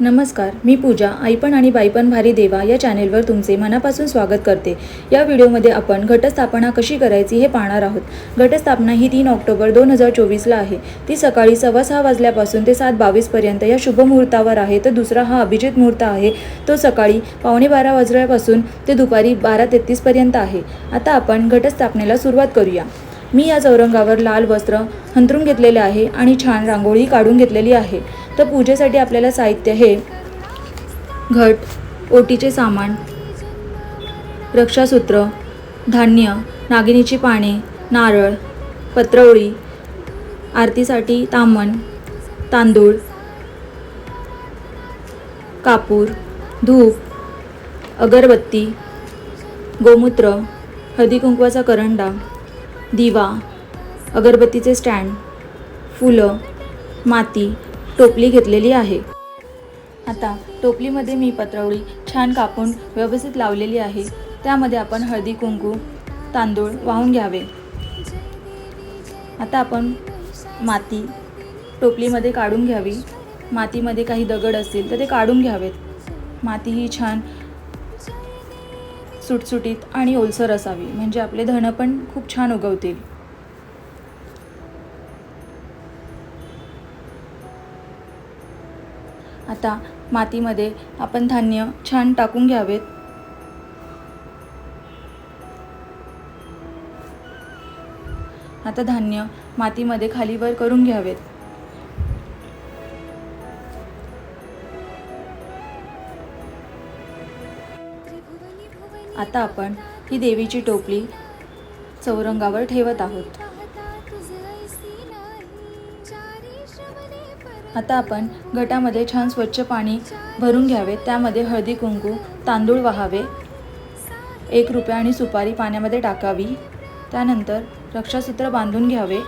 नमस्कार मी पूजा आईपण आणि बाईपण भारी देवा या चॅनेलवर तुमचे मनापासून स्वागत करते. या व्हिडिओमध्ये आपण घटस्थापना कशी करायची हे पाहणार आहोत. घटस्थापना ही तीन ऑक्टोबर दोन हजार चोवीसला आहे. ती सकाळी सव्वा सहा वाजल्यापासून ते सात बावीसपर्यंत या शुभ मुहूर्तावर आहे. तर दुसरा हा अभिजित मुहूर्त आहे. तो सकाळी पावणे बारा वाजल्यापासून ते दुपारी बारा तेहतीसपर्यंत आहे. आता आपण घटस्थापनेला सुरुवात करूया. मी या चौरंगावर लाल वस्त्र हंतरून घेतलेले आहे आणि छान रांगोळी काढून घेतलेली आहे. तर पूजेसाठी आपल्याला साहित्य हे घट ओटीचे सामान रक्षासूत्र धान्य नागिनीची पाने नारळ पत्रवळी आरतीसाठी तामण तांदूळ कापूर धूप अगरबत्ती गोमूत्र हळदी कुंकवाचा करंडा दिवा अगरबत्तीचे स्टँड फुलं माती टोपली घेतलेली आहे. आता टोपलीमध्ये मी पत्रवळी छान कापून व्यवस्थित लावलेली आहे. त्यामध्ये आपण हळदी कुंकू तांदूळ वाहून घ्यावे. आता आपण माती टोपलीमध्ये काढून घ्यावी. मातीमध्ये काही दगड असतील तर ते काढून घ्यावेत. माती ही छान सुटसुटीत आणि ओलसर असावी. म्हणजे आपले धनं पण खूप छान उगवतील. आता मातीमध्ये आपण धान्य छान टाकून घ्यावेत. आता धान्य मातीमध्ये खालीवर करून घ्यावेत. आता आपण ही देवीची टोपली चौरंगावर ठेवत आहोत. आता आपण घटामध्ये छान स्वच्छ पाणी भरून घ्यावे त्यामध्ये हळदी कुंकू तांदूळ वाहावे. एक रुपया आणि सुपारी पाण्यामध्ये टाकावी. त्यानंतर रक्षासूत्र बांधून घ्यावे.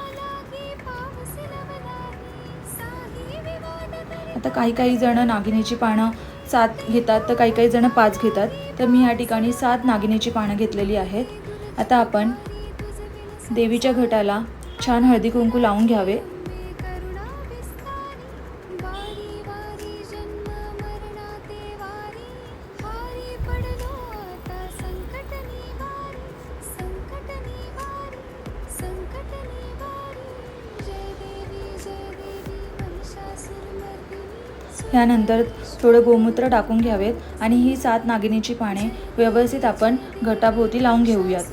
आता काही काही जण नागिनीची पानं सात घेतात तर काही काही जण पाच घेतात. तर मी या ठिकाणी सात नागिनीची पानं घेतलेली आहेत. आता आपण देवीच्या घटाला छान हळदी कुंकू लावून घ्यावे. ह्यानंतर थोडं गोमूत्र टाकून घ्यावेत आणि ही सात नागिनीची पाने व्यवस्थित आपण घटाभोवती लावून घेऊयात.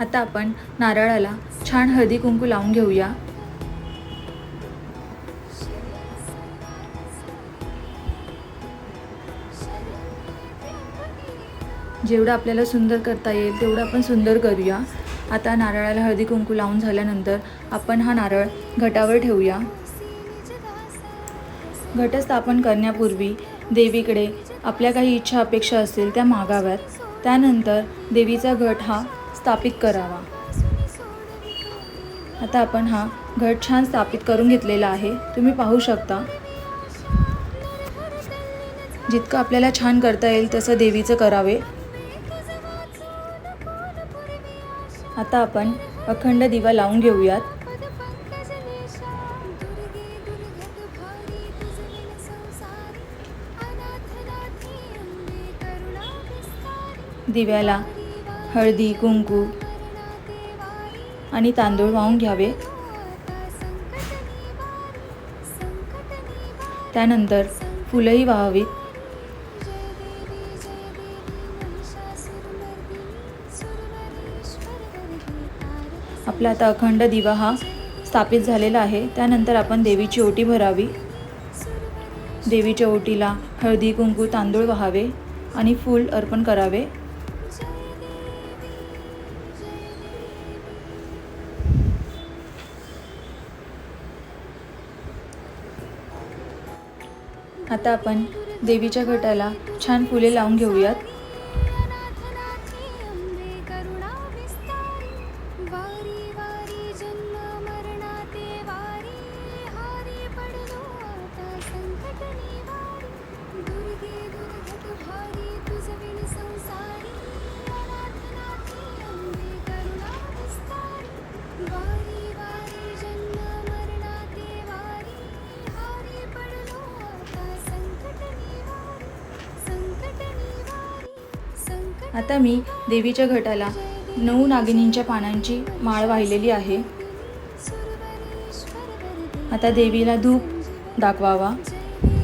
आता आपण नारळाला छान हळदी कुंकू लावून घेऊया. जेवढं आपल्याला सुंदर करता येईल तेवढं आपण सुंदर करूया. आता नारळाला हळदी कुंकू लावून झाल्यानंतर आपण हा नारळ घटावर ठेवूया. घटस्थापन करण्यापूर्वी देवीकडे आपल्या काही इच्छा अपेक्षा असतील त्या मागाव्यात. त्यानंतर देवीचा घट हा स्थापित करावा. आता आपण हा घट छान स्थापित करून घेतलेला आहे. तुम्ही पाहू शकता. जितकं आपल्याला छान करता येईल तसं देवीचं करावे. आता आपण अखंड दिवा लावून घेऊयात. दिव्याला हळदी कुंकू आणि तांदूळ वाहून घ्यावे. त्यानंतर फुलंही वाहावीत. आपला आता अखंड दिवा हा स्थापित झालेला आहे. त्यानंतर आपण देवीची ओटी भरावी. देवीच्या ओटीला हळदी कुंकू तांदूळ वाहावे आणि फूल अर्पण करावे. आता आपण देवीच्या घटाला छान फुले लावून घेऊयात. आता मी देवीच्या घटाला नऊ नागिनींच्या पानांची माळ वाहिलेली आहे. आता देवीला धूप दाखवावा.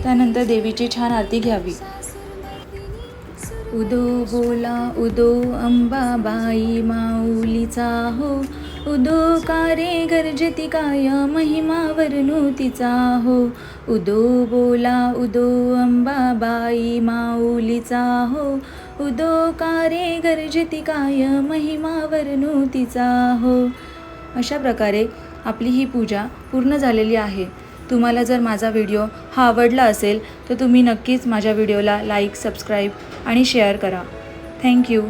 त्यानंतर देवीची छान आरती घ्यावी. उदो बोला उदो अंबाबाई माऊलीचा हो. उदो कारे गर्जती काया महिमा वर्णू तिचा हो? उदो बोला उदो अंबाबाई माऊलीचा हो? उदो कारे गर्जती काय महिमा वर्णू तिचा हो? अशा प्रकारे आपली ही पूजा पूर्ण झालेली आहे. तुम्हाला जर माझा व्हिडिओ हा आवडला असेल तर तुम्ही नक्कीच माझ्या व्हिडिओला लाईक सबस्क्राईब आणि शेअर करा. Thank you